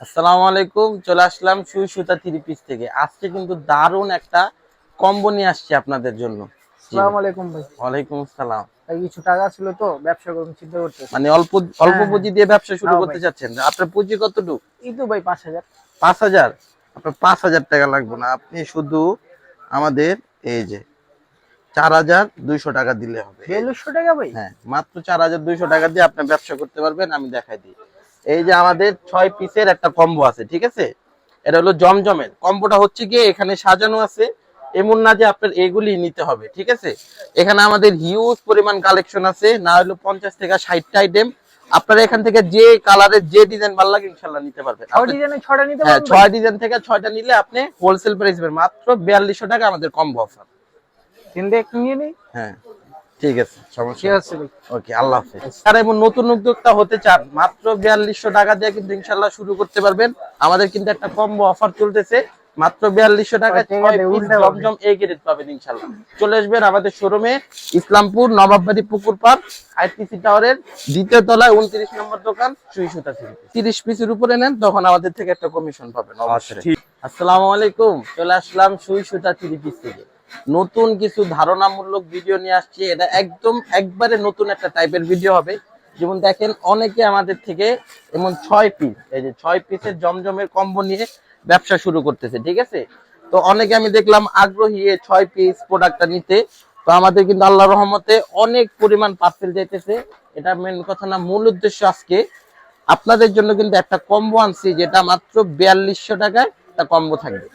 আসসালামু আলাইকুম চলে আসলাম সুই সুতা থ্রি পিস থেকে। আজকে কিন্তু দারুণ একটা কম্বো নিয়ে আসছি আপনাদের জন্য। আসসালামু আলাইকুম ভাই। ওয়ালাইকুম আসসালাম। কিছু টাকা ছিল তো ব্যবসা করুন চিন্তা করতে মানে অল্প অল্প হ্যাঁ। পুঁজি দিয়ে ব্যবসা শুরু হ্যাঁ করতে চাচ্ছেন। আপনার পুঁজি কতটুকু? এই তো ভাই আপনার টাকা লাগবে না। আপনি শুধু আমাদের এই যে চার হাজার দুইশো টাকা দিলে হবে। টাকা ভাই? হ্যাঁ মাত্র চার হাজার দুইশো টাকা দিয়ে আপনি ব্যবসা করতে পারবেন আমি দেখাই দিই। এই যে আমাদের ছয় পিসের একটা কম্বো আছে ঠিক আছে? এটা হলো জমজমের। কম্বোটা হচ্ছে গিয়ে এখানে সাজানো আছে। এমন না যে আপনার এগুলি নিতে হবে ঠিক আছে? এখানে আমাদের হিউজ পরিমাণ কালেকশন আছে। না হলো পঞ্চাশ থেকে ষাটটা আইটেম আপনারা এখান থেকে যে কালারের যে ডিজাইন ভালো লাগে ইনশাল্লাহ নিতে পারবেন। হ্যাঁ ছয় ডিজাইন থেকে ছয়টা নিলে আপনি হোলসেল প্রাইস মাত্র বিয়াল্লিশশো টাকা আমাদের কম্বো অফার কিন্তু নিয়ে নিই হ্যাঁ। ঠিক আছে সমস্যা আছে ওকে আল্লাহ হাফেজ। নতুন উদ্যোক্তা হতে চান মাত্র বিয়াল্লিশশো টাকা দিয়ে কিন্তু ইনশাল্লাহ শুরু করতে পারবেন। আমাদের কিন্তু একটা কম্বো অফার চলতেছে মাত্র বিয়াল্লিশশো টাকা। জমজম গ্রেড পাবেন ইনশাল্লাহ চলে আসবেন আমাদের শোরুমে ইসলামপুর নবাববাড়ি পুকুর পার্ক আইটিসি টাওয়ারের দ্বিতীয় তলায় উনত্রিশ নম্বর দোকান সুই সুতা তিরিশ পিসের উপরে নেন তখন আমাদের থেকে একটা কমিশন পাবেন অবশ্যই। আসসালামু আলাইকুম চলে আসলাম সুই সুতা থ্রি পিস থেকে। নতুন কিছু ধারণামূলক ভিডিও নিয়ে আসছি। এটা একদম একবারে নতুন একটা টাইপের ভিডিও হবে। যেমন দেখেন, অনেকে আমাদের থেকে এমন ছয় পিস এই যে ছয় পিসের জমজমের কম্বো নিয়ে ব্যবসা শুরু করতেছে, ঠিক আছে? তো অনেকে আমি দেখলাম আগ্রহী ছয় পিস প্রোডাক্টটা নিতে। তো আমাদের কিন্তু আল্লাহ রহমতে অনেক পরিমাণ পার্সেল যাইতেছে এটা মেন কথা না, মূল উদ্দেশ্য আজকে। আপনাদের জন্য কিন্তু একটা কম্বো আনছি, যেটা মাত্র বিয়াল্লিশশো টাকায় একটা কম্বো থাকবে।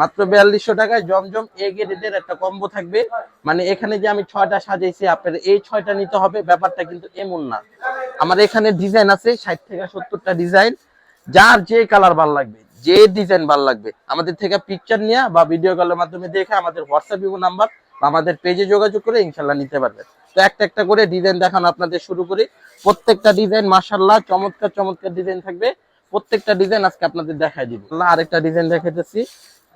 মাত্র বিয়াল্লিশশো টাকায় জমজম এ গ্রেডের একটা কম্বো থাকবে। মানে এখানে যে আমি ছয়টা সাজাইছি, আপনার এই ছয়টা নিতে হবে, ব্যাপারটা কিন্তু এমন না। আমার এখানে ডিজাইন আছে, ষাট থেকে সত্তরটা ডিজাইন যার যে কালার ভালো লাগবে, যে ডিজাইন ভালো লাগবে, আমাদের থেকে পিকচার নিয়ে বা ভিডিও কলের মাধ্যমে দেখে আমাদের হোয়াটসঅ্যাপ ইমো নাম্বার বা আমাদের পেজে যোগাযোগ করে ইনশাল্লাহ নিতে পারবেন। তো একটা একটা করে ডিজাইন দেখানো আপনাদের শুরু করি। প্রত্যেকটা ডিজাইন মাশাল্লাহ চমৎকার চমৎকার ডিজাইন থাকবে। প্রত্যেকটা ডিজাইন আজকে আপনাদের দেখাই দিব। আরেকটা ডিজাইন দেখাইতেছি।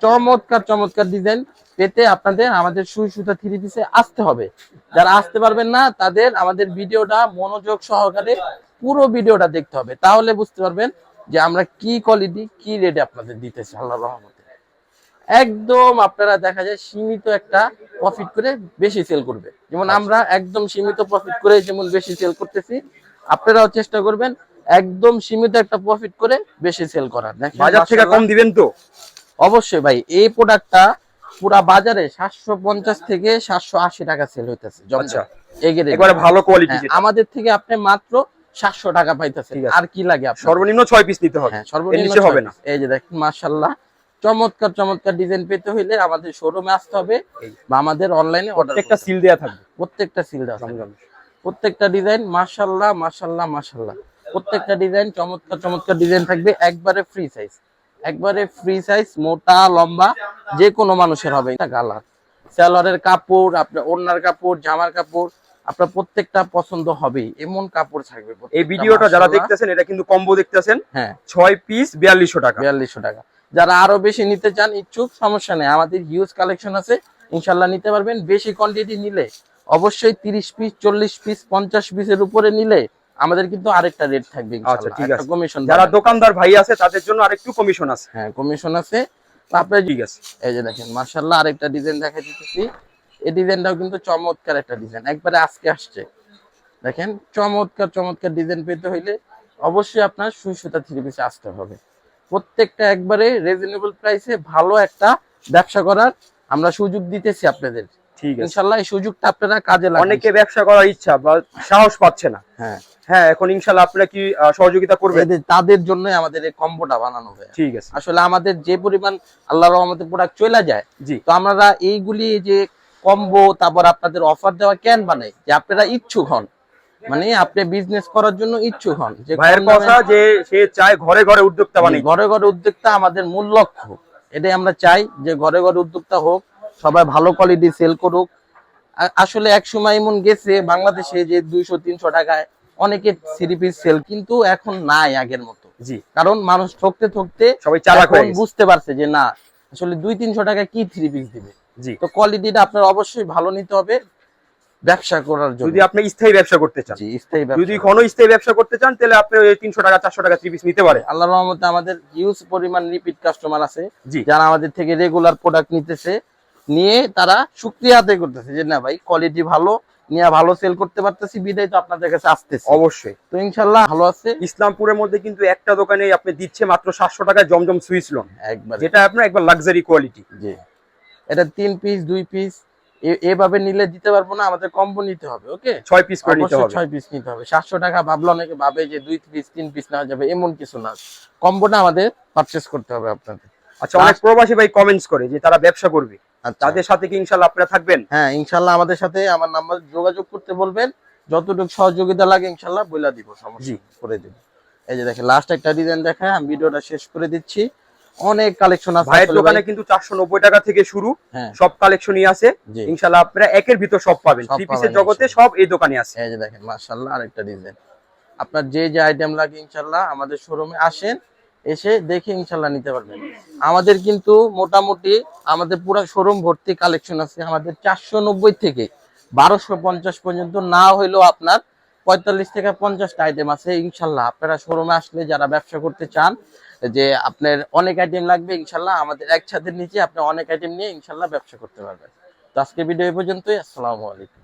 চমৎকার চমৎকার ডিজাইন পেতে আপনাদের আমাদের সুই সুতা থ্রি পিসে আসতে হবে। যারা আসতে পারবেন না তাদের আমাদের ভিডিওটা মনোযোগ সহকারে পুরো ভিডিওটা দেখতে হবে। তাহলে বুঝতে পারবেন যে আমরা কি কোয়ালিটি কি রেটে আপনাদের দিতেছি আল্লাহ রহমতে। একদম আপনারা দেখা যায় সীমিত একটা প্রফিট করে বেশি সেল করবে। যেমন আমরা একদম সীমিত প্রফিট করে যেমন বেশি সেল করতেছি আপনারাও চেষ্টা করবেন একদম সীমিত একটা প্রফিট করে বেশি সেল করার। বাজার থেকে কম দিবেন তো? অবশ্যই ভাই এই প্রোডাক্টটা পুরা বাজারে সাতশো পঞ্চাশ থেকে সাতশো আশি টাকা সেল হইতেছে আচ্ছা। এগেরে একবারে ভালো কোয়ালিটি হ্যাঁ, আমাদের থেকে আপনি মাত্র সাতশো টাকা পাইতেছেন। আর কি লাগে আপনার? সর্বনিম্ন ছয় পিস নিতে হবে। হ্যাঁ সর্বনিম্ন নিচে হবে না। এই যে দেখেন মাশাল্লাহ চমৎকার চমৎকার ডিজাইন পেতে হইলে আমাদের শোরুমে আসতে হবে বা আমাদের অনলাইনে অর্ডার প্রত্যেকটা সিল দেয়া থাকবে। প্রত্যেকটা সিল দেওয়া থাকবে। প্রত্যেকটা ডিজাইন মাশাল্লাহ মাশাল্লাহ মাশাল্লাহ প্রত্যেকটা ডিজাইন চমৎকার চমৎকার ডিজাইন থাকবে। একবারে ফ্রি সাইজ একবারে ফ্রি সাইজ মোটা লম্বা যে কোনো মানুষের হবে। এটা কালার সালোয়ারের কাপড় আপনার ওড়নার কাপড় জামার কাপড় আপনার প্রত্যেকটা পছন্দ হবেই। এমন কাপড় থাকবে এই ভিডিওটা যারা। দেখতেছেন এটা কিন্তু কম্বো দেখতেছেন। হ্যাঁ। ছয় পিস বিয়াল্লিশশো টাকা। বিয়াল্লিশশো টাকা। যারা আরও বেশি নিতে চান ইচ্ছুক সমস্যা নেই। আমাদের হিউজ কালেকশন আছে। ইনশাল্লাহ নিতে পারবেন। বেশি কোয়ান্টিটি নিলে অবশ্যই তিরিশ পিস চল্লিশ পিস পঞ্চাশ পিসের উপরে নিলে আমাদের কিন্তু আরেকটা রেট থাকবে আচ্ছা, ঠিক আছে। কমিশন যারা দোকানদার ভাই আছে তাদের জন্য আরেকটু কমিশন আছে। হ্যাঁ কমিশন আছে। আপনার ঠিক আছে। এই যে দেখেন আরেকটা ডিজাইন দেখা দিতেছি এই ডিজাইনটাও কিন্তু চমৎকার একটা ডিজাইন একবারে আজকে আসছে। দেখেন চমৎকার চমৎকার ডিজাইন পেতে হইলে অবশ্যই আপনার সুই সুতা থ্রি পিসে আসতে হবে। প্রত্যেকটা একবারে রিজনেবল প্রাইসে ভালো একটা ব্যবসা করার আমরা সুযোগ দিতেছি আপনাদের। ঠিক আছে। ইনশাল্লাহ এই সুযোগটা আপনারা কাজে লাগান অনেকে ব্যবসা করার ইচ্ছা বা সাহস পাচ্ছে না। হ্যাঁ। হ্যাঁ এখন ইনশাল্লাহ আপনারা কি সহযোগিতা করবেন? তাদের জন্য আমাদের এই কম্বোটা বানানো হয় ঠিক আছে। আসলে আমাদের যে পরিমাণ আল্লাহ রহমতে প্রোডাক্ট চলে যায় জি। তো আমরা এইগুলি যে কম্বো তারপর আপনাদের অফার দেওয়া কেন বানাই যে আপনারা ইচ্ছুক হন। মানে আপনি বিজনেস করার জন্য ইচ্ছুক হন। যে ভাইয়ের কথা যে সে চায় ঘরে ঘরে উদ্যোক্তা জি, বানিয়ে ঘরে ঘরে উদ্যোক্তা আমাদের মূল লক্ষ্য। এটাই আমরা চাই যে ঘরে ঘরে উদ্যোক্তা হোক সবাই ভালো কোয়ালিটি সেল করুক। আসলে এক সময় এমন গেছে বাংলাদেশে যে দুইশো তিনশো টাকায় অনেকে থ্রি পিস সেল কিন্তু এখন নাই আগের মতো। জি। কারণ মানুষ ঠকতে ঠকতে সবাই চালাক হয়ে গেছে। বুঝতে পারছে যে না আসলে দুই তিনশো টাকা কি থ্রি পিস দিবে? জি। তো কোয়ালিটিটা আপনার অবশ্যই ভালো নিতে হবে ব্যবসা করার জন্য। যদি আপনি স্থায়ী ব্যবসা করতে চান। জি স্থায়ী ব্যবসা। যদি ঘন স্থায়ী ব্যবসা করতে চান তাহলে আপনি ওই তিনশো টাকা চারশো টাকা থ্রি পিস নিতে পারেন আল্লাহ রহমতে আমাদের হিউজ পরিমাণ রিপিট কাস্টমার আছে। জি। যারা আমাদের থেকে রেগুলার প্রোডাক্ট নিতেছে নিয়ে তারা শুক্রিয়া আদায় করতেছে যে না ভাই কোয়ালিটি ভালো নিয়ে ভালো সেল করতে পারতেছি বিদায় তো আপনাদের কাছে আসতেছে। অবশ্যই। তো ইনশাল্লাহ ভালো আছে। ইসলামপুরের মধ্যে কিন্তু একটা দোকানে আপনি দিচ্ছে মাত্র সাতশো টাকায় জমজম সুইচ লোন একবার। যেটা আপনার একবার লাক্সারি কোয়ালিটি জি। এটা তিন পিস দুই পিস এভাবে নিলে দিতে পারব না আমাদের কম্বো নিতে হবে ওকে ছয় পিস করে নিতে হবে। ছয় পিস নিতে হবে। সাতশো টাকা ভাবলে অনেকে ভাবে যে দুই পিস তিন পিস নেওয়া যাবে এমন কিছু না। কম্বোটা আমাদের পারচেস করতে হবে আপনাদের। আচ্ছা অনেক প্রবাসী ভাই কমেন্টস করে যে তারা ব্যবসা করবে। তাদের সাথে কি ইনশাল্লাহ আপনারা থাকবেন? হ্যাঁ ইনশাল্লাহ আমাদের সাথে আমার নাম্বার যোগাযোগ করতে বলবেন। যতটুকু সহযোগিতা লাগে ইনশাল্লাহ বইলা দিব সমস্যা করে দিব। এই যে দেখেন লাস্ট একটা ডিজাইন দেখায় আমি ভিডিওটা শেষ করে দিচ্ছি। অনেক কালেকশন আছে ভাইয়ের দোকানে কিন্তু চারশো নব্বই টাকা থেকে শুরু হ্যাঁ। সব কালেকশনই আছে। জি। ইনশাল্লাহ আপনারা একের ভিতর সব পাবেন। থ্রি পিসের জগতে সব এই দোকানে আছে। এই যে দেখেন মাশাআল্লাহ আরেকটা ডিজাইন আপনার যে যে আইটেম লাগে ইনশাল্লাহ আমাদের শোরুমে আসেন। এসে দেখে ইনশাল্লাহ নিতে পারবেন। আমাদের কিন্তু মোটামুটি আমাদের পুরো শোরুম ভর্তি কালেকশন আছে আমাদের চারশো নব্বই থেকে বারোশো পর্যন্ত। না হইলেও আপনার পঁয়তাল্লিশ থেকে পঞ্চাশটা আইটেম আছে ইনশাল্লাহ। আপনারা শোরুমে আসলে যারা ব্যবসা করতে চান, যে আপনার অনেক আইটেম লাগবে, ইনশাল্লাহ আমাদের এক ছাদের নিচে আপনি অনেক আইটেম নিয়ে ইনশাল্লাহ ব্যবসা করতে পারবেন। তো আজকে ভিডিও এই পর্যন্তই। আসসালামু আলাইকুম।